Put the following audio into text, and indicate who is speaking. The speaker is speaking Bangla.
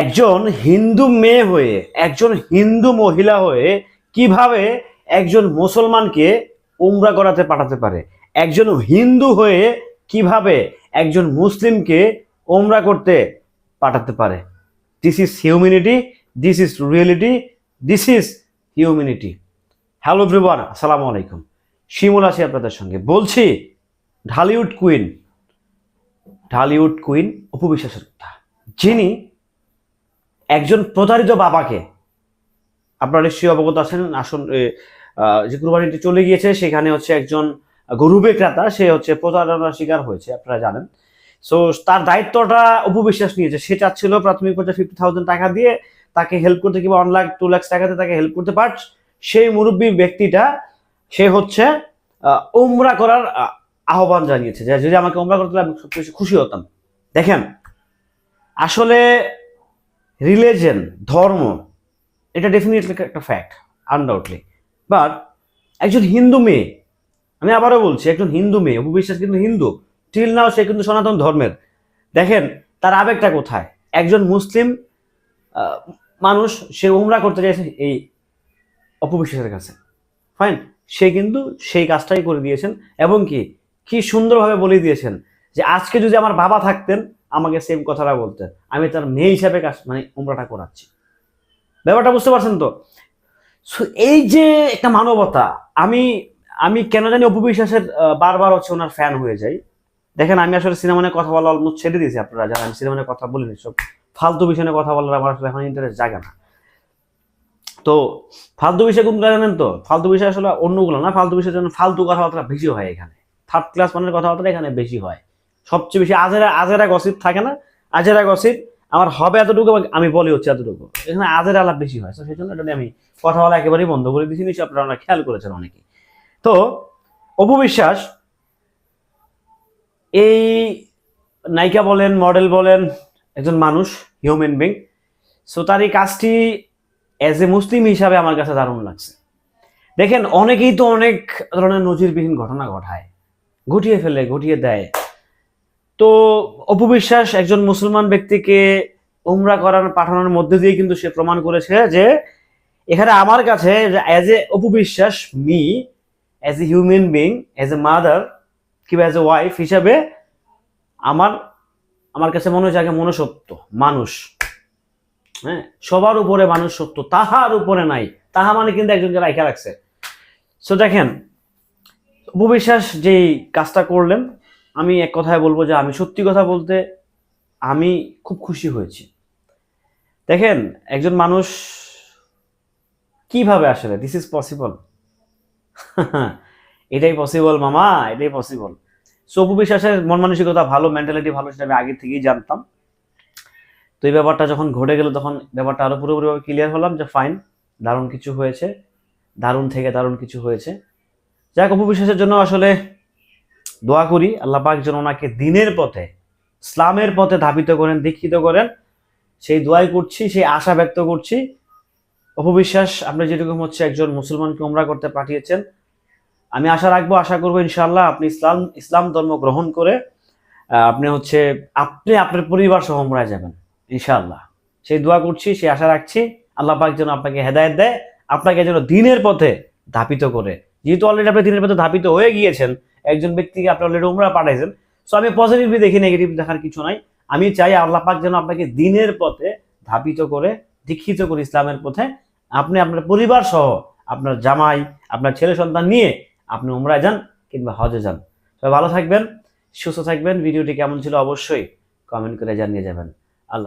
Speaker 1: একজন হিন্দু মেয়ে হয়ে, একজন হিন্দু মহিলা হয়ে কীভাবে একজন মুসলমানকে উমরা করাতে পাঠাতে পারে? একজন হিন্দু হয়ে কীভাবে একজন মুসলিমকে উমরা করতে পাঠাতে পারে? This is humanity this is reality this is humanity hello everyone আসসালামু আলাইকুম। শিমুল আছি আপনাদের সঙ্গে। বলছি, ঢালিউড কুইন ঢালিউড কুইন উপবিশ্বাসের কথা। যিনি একজন প্রতারিত বাবাকে। আপনারা নিশ্চয়ই অবগত আছেন, আসুন যে কুরবানিটি চলে গিয়েছে, সেখানে হচ্ছে একজন গরু বিক্রেতা, সে হচ্ছে প্রতারণার শিকার হয়েছে, আপনারা জানেন। সো তার দায়িত্বটা উপবিশ্বাস নিয়েছে, সে চাচ্ছিল প্রাথমিক পর্যায়ে ফিফটি থাউজেন্ড টাকা দিয়ে তাকে হেল্প করতে কিংবা ওয়ান লাখ টু লাখ টাকাতে তাকে হেল্প করতে পারছ সেই মুরব্বী ব্যক্তিটা, সে হচ্ছে উমরা করার আহ্বান জানিয়েছে। যে যদি আমাকে উমরা করতে আমি সবচেয়ে খুশি হতাম। দেখেন, আসলে রিলিজন ধর্ম, এটা ডেফিনেটলি একটা ফ্যাক্ট আনডাউটলি বাট একজন হিন্দু মেয়ে, আমি আবারও বলছি, একজন হিন্দু মেয়ে অপবিশ্বাস কিন্তু হিন্দু টিল নাও সে কিন্তু সনাতন ধর্মের। দেখেন, তার আবেগটা কোথায়? একজন মুসলিম মানুষ, সে উমরা করতে চাইছে এই অপবিশ্বাসের কাছে। ফাইন সে কিন্তু সেই কাজটাই করে দিয়েছেন, এবং কি? কি সুন্দরভাবে বলে দিয়েছেন যে, আজকে যদি আমার বাবা থাকতেন আমাকে সেম কথাটা বলতেন আমি তার মেয়ে হিসাবে কাজ মানে উমরাটা করাচ্ছি। ব্যাপারটা বুঝতে পারছেন তো? এই যে একটা মানবতা, আমি আমি কেন জানি অপবিশ্বাসের বারবার হচ্ছে ওনার ফ্যান হয়ে যাই। দেখেন, আমি আসলে সিনেমা নিয়ে কথা বলা অলমোস্ট ছেড়ে দিয়েছি আপনারা জানেন, আমি সিনেমা নিয়ে কথা বলিনি। সব ফালতু বিষয় নিয়ে কথা বলার আমার আসলে এখন ইন্টারেস্ট জাগে না। তো, ফালতু বিষয় কোনটা জানেন তো? ফালতু বিষয় আসলে অন্যগুলো না, ফালতু বিষয়ের জন্য ফালতু কথাবার্তা বেশি হয় এখানে। থার্ড ক্লাস মানের কথাবার্তা এখানে বেশি হয়। সবচেয়ে বেশি আজেরা আজেরা গসিপ থাকে না? আজেরা গসিপ আমার হবে এতটুকু আমি বলি হচ্ছে এতটুকু। এখানে আজের আলাপ বেশি হয়। সেই জন্য এটা আমি কথা বলা একেবারেই বন্ধ করে দিয়েছি। নিশ্চয়ই আপনারা খেয়াল করেছেন অনেকে তো অপবিশ্বাস এই নায়িকা বলেন মডেল বলেন, একজন মানুষ হিউম্যান বিং সো তার এই কাজটি অ্যাজ এ মুসলিম হিসাবে আমার কাছে দারুণ লাগছে। দেখেন, অনেকেই তো অনেক ধরনের নজিরবিহীন ঘটনা ঘটায়। ঘটিয়ে ফেলে, ঘটিয়ে দেয়। তো অপবিশ্বাস একজন মুসলমান ব্যক্তিকে উমরা করার পাঠানোর মধ্যে দিয়ে কিন্তু সে প্রমাণ করেছে যে এখানে আমার কাছে as a Apu Biswas me as a human being as a mother কিংবা অ্যাজ এ ওয়াইফ হিসাবে আমার আমার কাছে মনে হচ্ছে আগে মনুষ্যত্ব, মানুষ। হ্যাঁ? সবার উপরে মানুষ সত্য তাহার উপরে নাই। তাহা মানে কিন্তু একজনকে রাখা রাখছে। সো দেখেন উপবিশ্বাস যেই কাজটা করলেন আমি এক কথায় বলব যে আমি সত্যি কথা বলতে আমি খুব খুশি হয়েছি। দেখেন, একজন মানুষ কীভাবে আসলে? দিস ইজ পসিবল এটাই পসিবল মামা, এটাই পসিবল সো উপবিশ্বাসের মন মানসিকতা ভালো মেন্টালিটি ভালো, সেটা আমি আগে থেকেই জানতাম। তো এই ব্যাপারটা যখন ঘটে গেল, তখন ব্যাপারটা আরও পুরোপুরিভাবে ক্লিয়ার হলাম যে ফাইন দারুণ কিছু হয়েছে, দারুণ থেকে দারুণ কিছু হয়েছে। যাক উপবিশ্বাসের জন্য আসলে দোয়া করি, আল্লাহ পাক যেন ওনাকে দিনের পথে, ইসলামের পথে ধাবিত করেন, দীক্ষিত করেন। সেই দোয়াই করছি, সেই আশা ব্যক্ত করছি। অপবিশ্বাস, আপনি যেরকম হচ্ছে একজন মুসলমানকে উমরা করতে পাঠিয়েছেন। আমি আশা রাখব, আশা করব ইনশাআল্লাহ আপনি ইসলাম ইসলাম ধর্ম গ্রহণ করে আপনি হচ্ছে, আপনি আপনার পরিবার সহ উমরায় যাবেন, ইনশাআল্লাহ। সেই দোয়া করছি, সেই আশা রাখছি। আল্লাহ পাক যেন আপনাকে হেদায়েত দেয়, আপনাকে যেন দিনের পথে ধাপিত করে। যেহেতু অলরেডি আপনি দিনের পথে ধাপিত হয়ে গিয়েছেন একজন ব্যক্তিকে আপনি অলরেডি উমরা পাঠাইছেন সো আমি পজিটিভলি দেখি নেগেটিভ দেখার কিছু নাই। আমি চাই আল্লাহ পাক যেন আপনাকে দিনের পথে ধাপিত করে, দীক্ষিত করে ইসলামের পথে আপনি আপনার পরিবার সহ আপনার জামাই, আপনার ছেলে সন্তান নিয়ে আপনি উমরায় যান কিংবা হজে যান। সবাই ভালো থাকবেন, সুস্থ থাকবেন, ভিডিওটি কেমন ছিল অবশ্যই কমেন্ট করে জানিয়ে যাবেন।